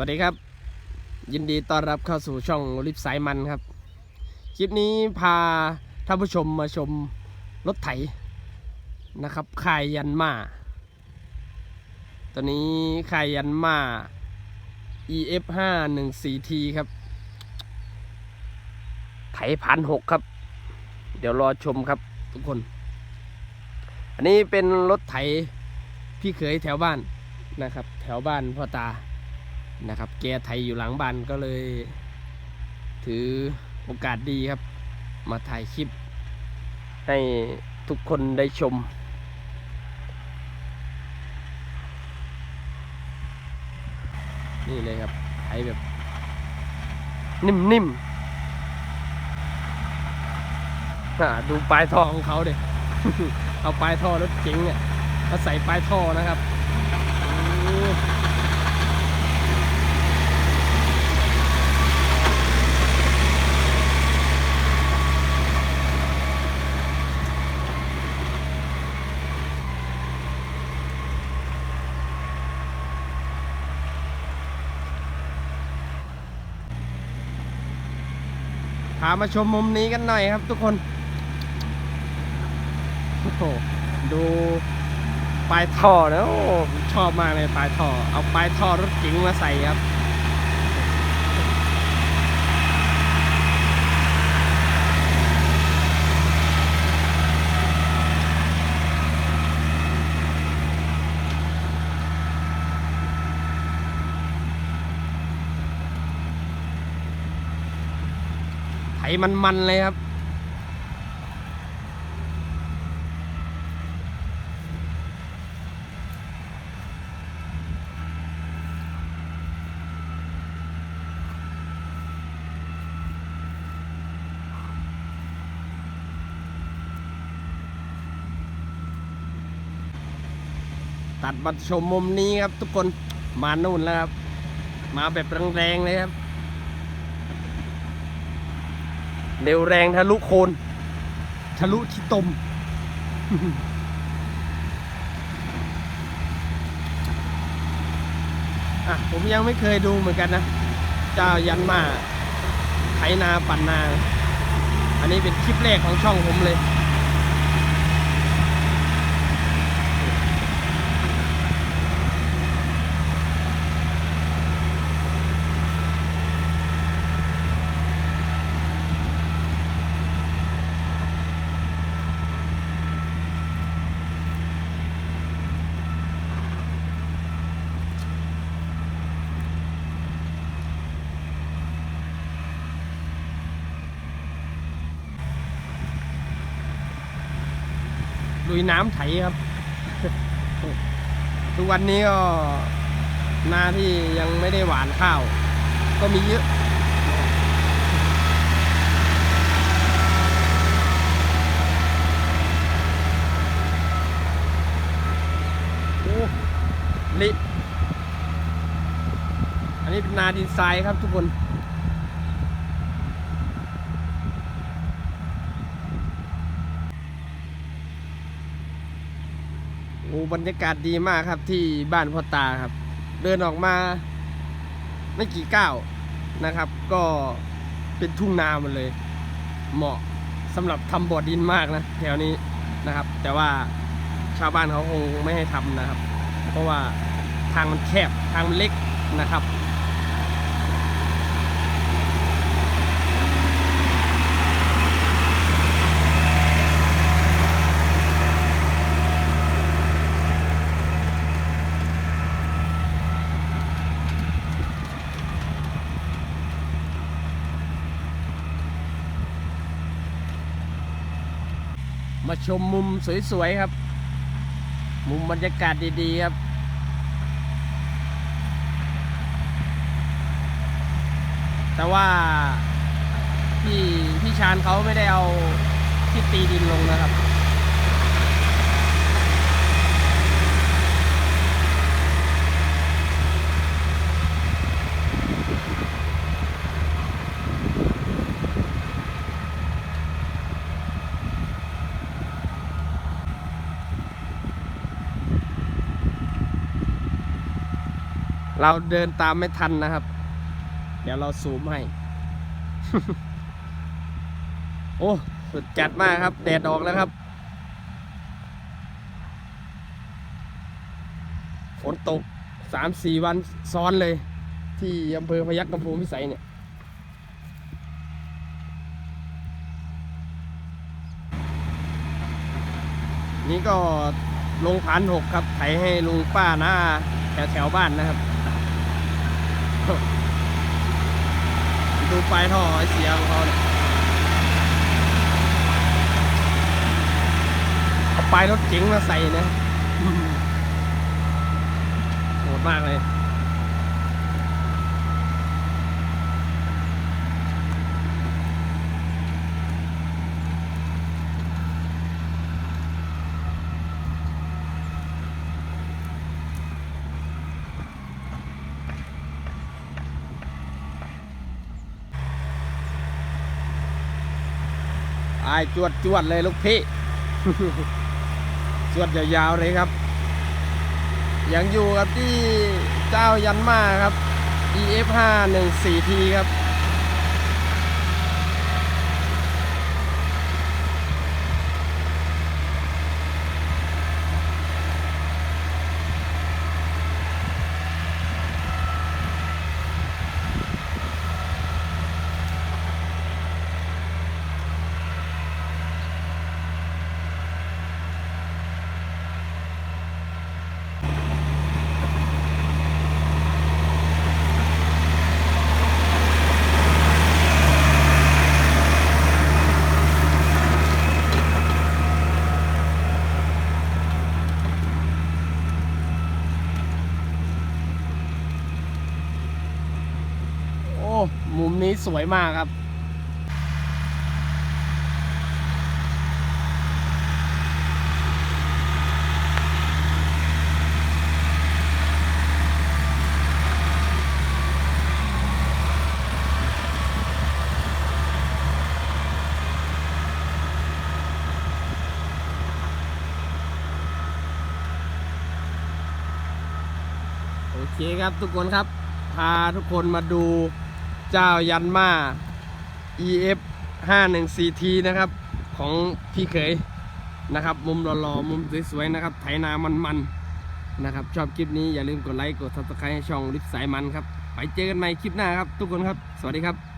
วัสดีครับ ยินดีต้อนรับเข้าสู่ช่องลิฟสายมันครับ คลิปนี้พาท่านผู้ชมมาชมรถไถนะครับค่ายยันมาตัวนี้ค่ายยันมา EF 5 1 4 T ครับ ไถพันหกครับ เดี๋ยวรอชมครับทุกคน อันนี้เป็นรถไถพี่เขยแถวบ้านนะครับ แถวบ้านพ่อตา นะครับแกไทยอยู่หลังบ้านก็เลย ถือโอกาสดีครับ มาถ่ายคลิป ให้ทุกคนได้ชม นี่เลยครับไถแบบ นิ่มๆอ่าดูปลายท่อของเขาเด็เอาปลายท่อรถเก๋งเนี่ยมาใส่ปลายท่อนะครับ พามาชมมุมนี้กันหน่อยครับทุกคนโอ้โหดูปลายท่อนะโอ้ชอบมากเลยปลายท่อ เอาปลายท่อรถเก๋งมาใส่ครับ มันๆเลยครับ ตัดมาชมมุมนี้ครับทุกคนมานู่นแล้วครับ มาแบบแรงๆเลยครับ เร็วแรงทะลุโคน ทะลุที่ตม อะ ผมยังไม่เคยดูเหมือนกันนะ เจ้ายันมาไถนาปั่นนา อันนี้เป็นคลิปแรกของช่องผมเลย ยน้ำไถครับ ทุกวันนี้ก็นาที่ยังไม่ได้หวานข้าว ก็มีเยอะโอ้ลิอันนี้เป็นนาดินทรายครับทุกคน โอ้บรรยากาศดีมากครับที่บ้านพ่อตาครับ เดินออกมาไม่กี่ก้าวนะครับ ก็เป็นทุ่งนาหมดเลย เหมาะสำหรับทำบ่อดินมากนะแถวนี้นะครับ แต่ว่าชาวบ้านเขาคงไม่ให้ทำนะครับ เพราะว่าทางมันแคบทางมันเล็กนะครับ มาชมมุมสวยๆครับ มุมบรรยากาศดีๆครับแต่ว่าพี่พี่ชานเขาไม่ได้เอาที่ตีดินลงนะครับ เราเดินตามไม่ทันนะครับ เดี๋ยวเราซูมให้ โอ้สุดจัดมากครับแดดออกแล้วครับฝนตกสามสี่วันซ้อนเลย ที่อำเภอพยัคฆ์กำพูพิสัยเนี่ยนี่ก็ลงพันหกครับไถให้ลุงป้านะแถวแถวบ้านนะครับ ดูปลายท่อไอเสียของเขาเนี่ยเอาปลายรถเก๋งมาใส่นะโหดมากเลย อายจวดจวดเลยลูกพี่จวดยาวๆเลยครับ ยังอยู่กับที่เจ้ายันมาครับ EF 5 1 4 T ครับ โอ้ มุมนี้ สวยมากครับโอเคครับทุกคนครับ พาทุกคนมาดู เจ้ายันมา EF 514T นะครับ ของพี่เขยนะครับ มุมหล่อๆ มุมสวยๆ นะครับ ไถนามันๆ นะครับ ชอบคลิปนี้อย่าลืมกดไลค์ กด subscribe ให้ช่องลิฟสายมันครับ ไปเจอกันใหม่คลิปหน้าครับ ทุกคนครับ สวัสดีครับ